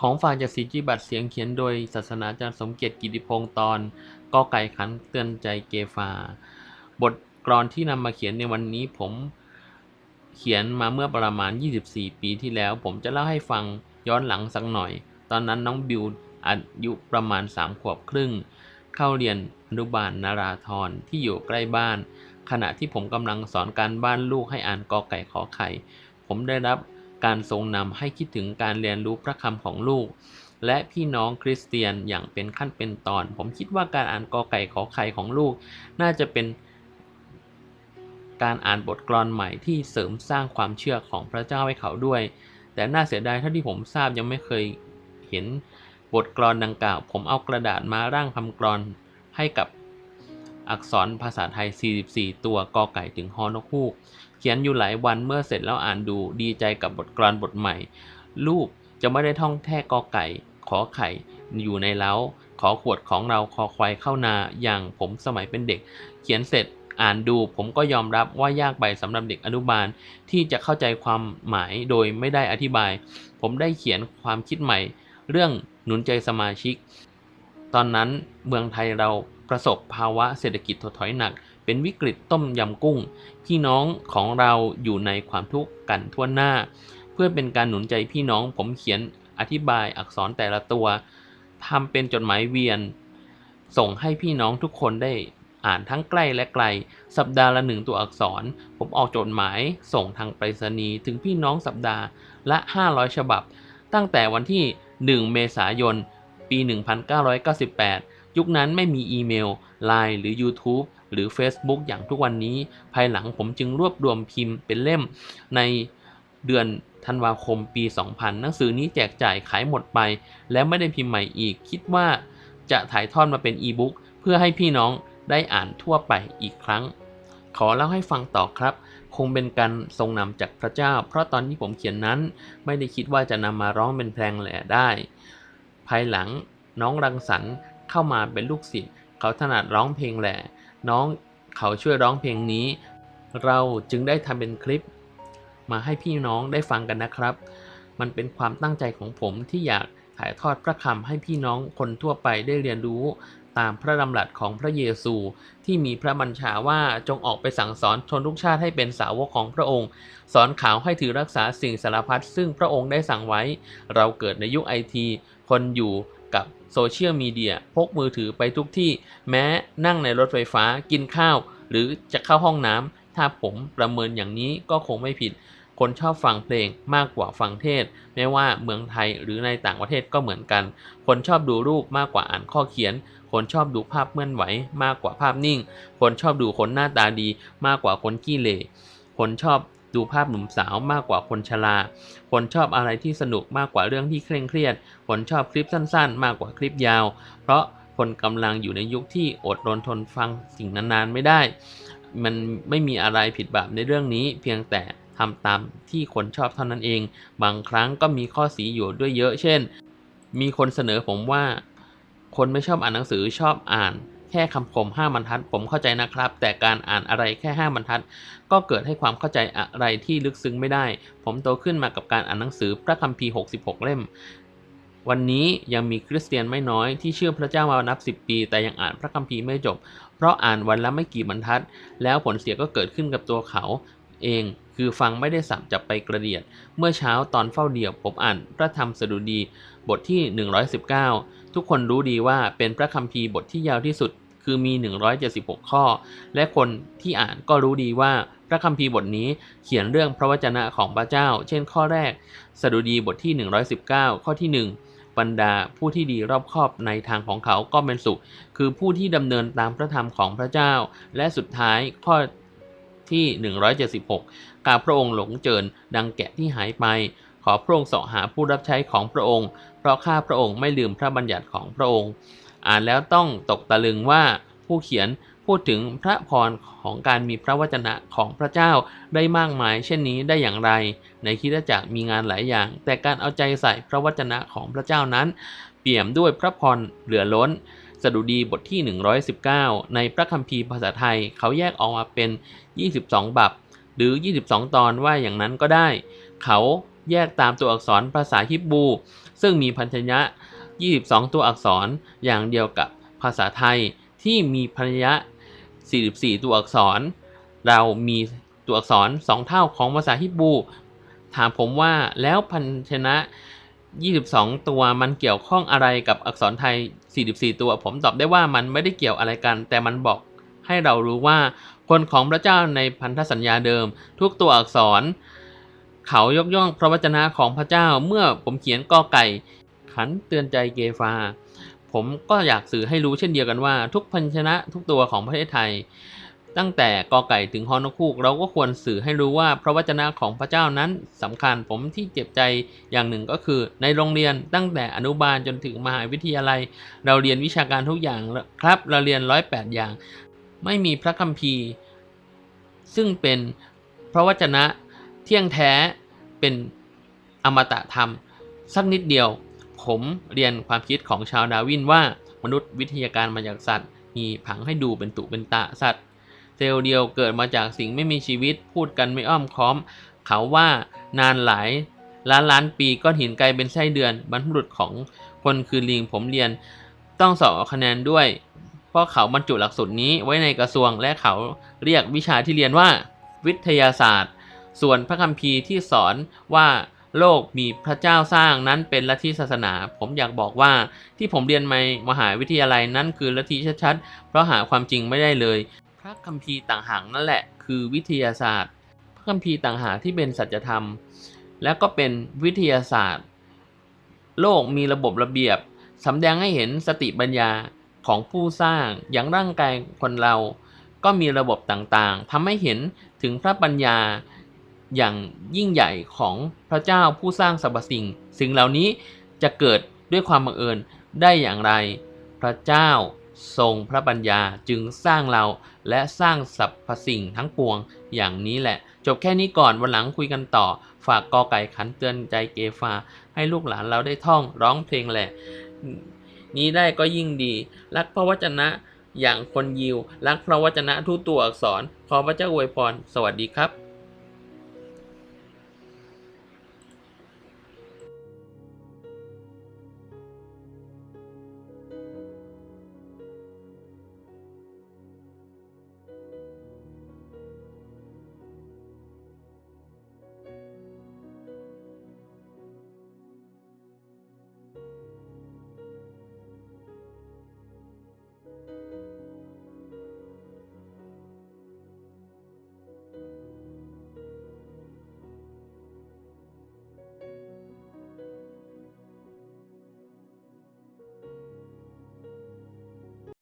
ของฝากจากสีจิบัตรเสียงเขียนโดยศาสนาจารย์สมเกียรติกิติพงศ์ตอนกอไก่ขันเตือนใจเกฟา บทกลอนที่นำมาเขียนในวันนี้ผมเขียนมาเมื่อประมาณ 24 ปีที่แล้ว ผมจะเล่าให้ฟังย้อนหลังสักหน่อย ตอนนั้นน้องบิวอายุประมาณ 3 ขวบครึ่ง เข้าเรียนอนุบาลนาราธรที่อยู่ใกล้บ้าน ขณะที่ผมกำลังสอนการบ้านลูกให้อ่านกอไก่ขอไข่ ผมได้รับ การทรงนำให้คิดถึงการเรียนรู้พระคำของลูก และพี่น้องคริสเตียนอย่างเป็นขั้นเป็นตอน ผมคิดว่าการอ่านกอไก่ขอไข่ของลูก น่าจะเป็นการอ่านบทกลอนใหม่ที่เสริมสร้างความเชื่อของพระเจ้าให้เขาด้วย แต่น่าเสียดายเท่าที่ผมทราบยังไม่เคยเห็นบทกลอนดังกล่าว ผมเอากระดาษมาร่างคำกลอนให้กับอักษรภาษาไทย 44 ตัวกอไก่ถึงฮอนกฮูก เขียนอยู่หลายวันเมื่อเสร็จแล้วอ่านดูดีใจกับบทกลอนบทใหม่ ลูกจะไม่ได้ท่องแท้กอไก่ ขอไข่ อยู่ในเล้า ขอขวดของเราคอควายเข้านาอย่างผมสมัยเป็นเด็ก เขียนเสร็จอ่านดูผมก็ยอมรับว่ายากไปสำหรับเด็กอนุบาลที่จะเข้าใจความหมายโดยไม่ได้อธิบาย ผมได้เขียนความคิดใหม่ เรื่องหนุนใจสมาชิก ตอนนั้นเมืองไทยเราประสบภาวะเศรษฐกิจถดถอยหนัก เป็นวิกฤตต้มยำกุ้ง พี่น้องของเราอยู่ในความทุกข์กันทั่วหน้า เพื่อเป็นการหนุนใจพี่น้องผมเขียนอธิบายอักษรแต่ละตัวทำเป็นจดหมายเวียน ส่งให้พี่น้องทุกคนได้อ่านทั้งใกล้และไกล สัปดาห์ละหนึ่งตัวอักษร ผมออกจดหมายส่งทางไปรษณีย์ถึงพี่น้องสัปดาห์ละ 500 ฉบับ ตั้งแต่วันที่ 1 เมษายน ปี 1998 ยุคนั้นไม่มีอีเมล Line หรือ YouTube หรือ Facebook อย่างทุกวันนี้ ภายหลังผมจึงรวบรวมพิมพ์เป็นเล่มในเดือนธันวาคมปี 2000 หนังสือนี้แจกจ่ายขายหมดไป แล้วไม่ได้พิมพ์ใหม่อีก คิดว่าจะถ่ายทอดมาเป็นอีบุ๊กเพื่อให้พี่น้องได้อ่านทั่วไปอีกครั้ง ขอเล่าให้ฟังต่อครับ คงเป็นการทรงนำจากพระเจ้า เพราะตอนที่ผมเขียนนั้น ไม่ได้คิดว่าจะนำมาร้องเป็นเพลงแหล่ได้ ภายหลังน้องรังสรรค์เข้ามาเป็นลูกศิษย์เขาถนัดร้องเพลงแหล่ น้องเขาช่วยร้องเพลงนี้ เราจึงได้ทำเป็นคลิป มาให้พี่น้องได้ฟังกันนะครับ มันเป็นความตั้งใจของผมที่อยากถ่ายทอดพระคำให้พี่น้องคนทั่วไปได้เรียนรู้ตามพระดำรัสของพระเยซูที่มีพระบัญชาว่าจงออกไปสั่งสอนชนทุกชาติให้เป็นสาวกของพระองค์ สอนข่าวให้ถือรักษาสิ่งสารพัดซึ่งพระองค์ได้สั่งไว้ เราเกิดในยุคไอที คนอยู่ กับโซเชียลมีเดียพกมือถือไปทุกที่แม้นั่งในรถไฟฟ้ากินข้าว หรือจะเข้าห้องน้ำถ้าผมประเมินอย่างนี้ก็คงไม่ผิด คนชอบฟังเพลงมากกว่าฟังเทศ ไม่ว่าเมืองไทยหรือในต่างประเทศก็เหมือนกัน คนชอบดูรูปมากกว่าอ่านข้อเขียน คนชอบดูภาพเมื่อนไหวมากกว่าภาพนิ่ง คนชอบดูคนหน้าตาดีมากกว่าคนขี้เหร่คนชอบ ดูภาพหนุ่มสาวมากกว่าคนชรา คนชอบอะไรที่สนุกมากกว่าเรื่องที่เคร่งเครียด คนชอบคลิปสั้นๆ มากกว่าคลิปยาว เพราะคนกำลังอยู่ในยุคที่อดรนทนฟังสิ่งนานๆไม่ได้ มันไม่มีอะไรผิดบาปในเรื่องนี้ เพียงแต่ทำตามที่คนชอบเท่านั้นเอง บางครั้งก็มีข้อสีอยู่ด้วยเยอะ เช่น มีคนเสนอผมว่า คนไม่ชอบอ่านหนังสือชอบอ่าน แค่คำคมห้าบรรทัด ผมเข้าใจนะครับ แต่การอ่านอะไรแค่ห้าบรรทัด ก็เกิดให้ความเข้าใจอะไรที่ลึกซึ้งไม่ได้ ผมโตขึ้นมากับการอ่านหนังสือพระคัมภีร์ 66 เล่ม วันนี้ยังมีคริสเตียนไม่น้อยที่เชื่อพระเจ้ามานับ 10 ปี แต่ยังอ่านพระคัมภีร์ไม่จบ เพราะอ่านวันละไม่กี่บรรทัด แล้วผลเสียก็เกิดขึ้นกับตัวเขาเองคือฟังไม่ได้สับจับไปกระเดียด เมื่อเช้าตอนเฝ้าเดี่ยวผมอ่านพระธรรมสดุดีบทที่ 119 ทุกคนรู้ดีว่าเป็นพระคัมภีร์บทที่ยาวที่สุด คือมี 176 ข้อ และคนที่อ่านก็รู้ดีว่าพระคัมภีร์บทนี้เขียนเรื่องพระวจนะของพระเจ้า เช่นข้อแรก สดุดีบทที่ 119 ข้อที่ 1 บรรดาผู้ที่ดีรอบคอบในทางของเขาก็เป็นสุข คือผู้ที่ดำเนินตามพระธรรมของพระเจ้า และสุดท้ายข้อที่ 176กาพระองค์หลงเจิญดังแกะที่หายไป ขอพระองค์เสาะหาผู้รับใช้ของพระองค์ เพราะข้าพระองค์ไม่ลืมพระบัญญัติของพระองค์ อ่านแล้วต้องตกตะลึงว่าผู้เขียนพูดถึงพระพรของการมีพระวจนะของพระเจ้าได้มากมาย เช่นนี้ได้อย่างไร ในคิดจักรมีงานหลายอย่าง แต่การเอาใจใส่พระวจนะของพระเจ้านั้น เปี่ยมด้วยพระพรเหลือล้นสดุดีบทที่ 119 ในพระคัมภีร์ภาษาไทยเขาแยกออกมาเป็น 22 บับ หรือ 22 ตอนว่าอย่างนั้นก็ได้ เขา แยกตามตัวอักษรภาษาฮิบรูซึ่งมีพันธยะ22 ตัวอักษรอย่างเดียวกับภาษาไทยที่มีพันธยะ44 ตัวอักษร เรามีตัวอักษร 2 เท่าของภาษาฮิบรูถามผมว่าแล้วพันชนะ 22 ตัวมันเกี่ยวข้องอะไรกับอักษรไทย 44 ตัว ผมตอบได้ว่ามันไม่ได้เกี่ยวอะไรกัน แต่มันบอกให้เรารู้ว่าคนของพระเจ้าในพันธสัญญาเดิม ทุกตัวอักษร เขายกย่องพระวจนะของพระเจ้าเมื่อผมเขียนกอไก่ ขันเตือนใจเกฟา ผมก็อยากสื่อให้รู้เช่นเดียวกันว่า ทุกพันชนะทุกตัวของประเทศไทย ตั้งแต่กอไก่ถึงฮอนกคูก เราก็ควรสื่อให้รู้ว่าพระวจนะของพระเจ้านั้นสำคัญผมที่เจ็บใจอย่างหนึ่งก็คือ ในโรงเรียนตั้งแต่อนุบาลจนถึงมหาวิทยาลัย เราเรียนวิชาการทุกอย่างครับ เราเรียนร้อยแปดอย่าง ไม่มีพระคัมภีร์ ซึ่งเป็นพระวจนะเที่ยงแท้ เป็นอมตะธรรม สักนิดเดียว ผมเรียนความคิดของชาวดาวินว่ามนุษย์วิทยาการมาจากสัตว์ มีผังให้ดูเป็นตุเป็นตะสัตว์เซลล์เดียวเกิดมาจากสิ่งไม่มีชีวิตพูดกันไม่อ้อมค้อม เขาว่านานหลายล้านล้านปีก้อนหินกลายเป็นไส้เดือน บรรพบุรุษของคนคือลิงผมเรียนต้องสอบคะแนนด้วย เพราะเขาบรรจุหลักสูตรนี้ไว้ในกระทรวงและเขาเรียกวิชาที่เรียนว่า วิทยาศาสตร์ ส่วนพระคัมภีร์ที่สอนว่าโลกมีพระเจ้าสร้างนั้นเป็นลัทธิศาสนา ผมอยากบอกว่าที่ผมเรียนในมหาวิทยาลัยนั้นคือลัทธิชัดๆ เพราะหาความจริงไม่ได้เลย พระคัมภีร์ต่างหากนั่นแหละ คือวิทยาศาสตร์ พระคัมภีร์ต่างหากที่เป็นสัจธรรม และก็เป็นวิทยาศาสตร์ โลกมีระบบระเบียบสำแดงให้เห็นสติปัญญาของผู้สร้างอย่างร่างกายคนเรา ก็มีระบบต่างๆทำให้เห็นถึงพระปัญญา อย่างยิ่งใหญ่ของพระเจ้าผู้สร้างสรรพสิ่ง สิ่งเหล่านี้จะเกิดด้วยความบังเอิญได้อย่างไร พระเจ้าทรงพระปัญญาจึงสร้างเราและสร้างสรรพสิ่งทั้งปวงอย่างนี้แหละ จบแค่นี้ก่อนวันหลังคุยกันต่อ ฝากกอไก่ขันเตือนใจเกฟา ให้ลูกหลานเราได้ท่องร้องเพลงแหละ นี้ได้ก็ยิ่งดี รักพระวจนะอย่างคนยิว รักพระวจนะทุกตัวอักษร ขอพระเจ้าอวยพร สวัสดีครับ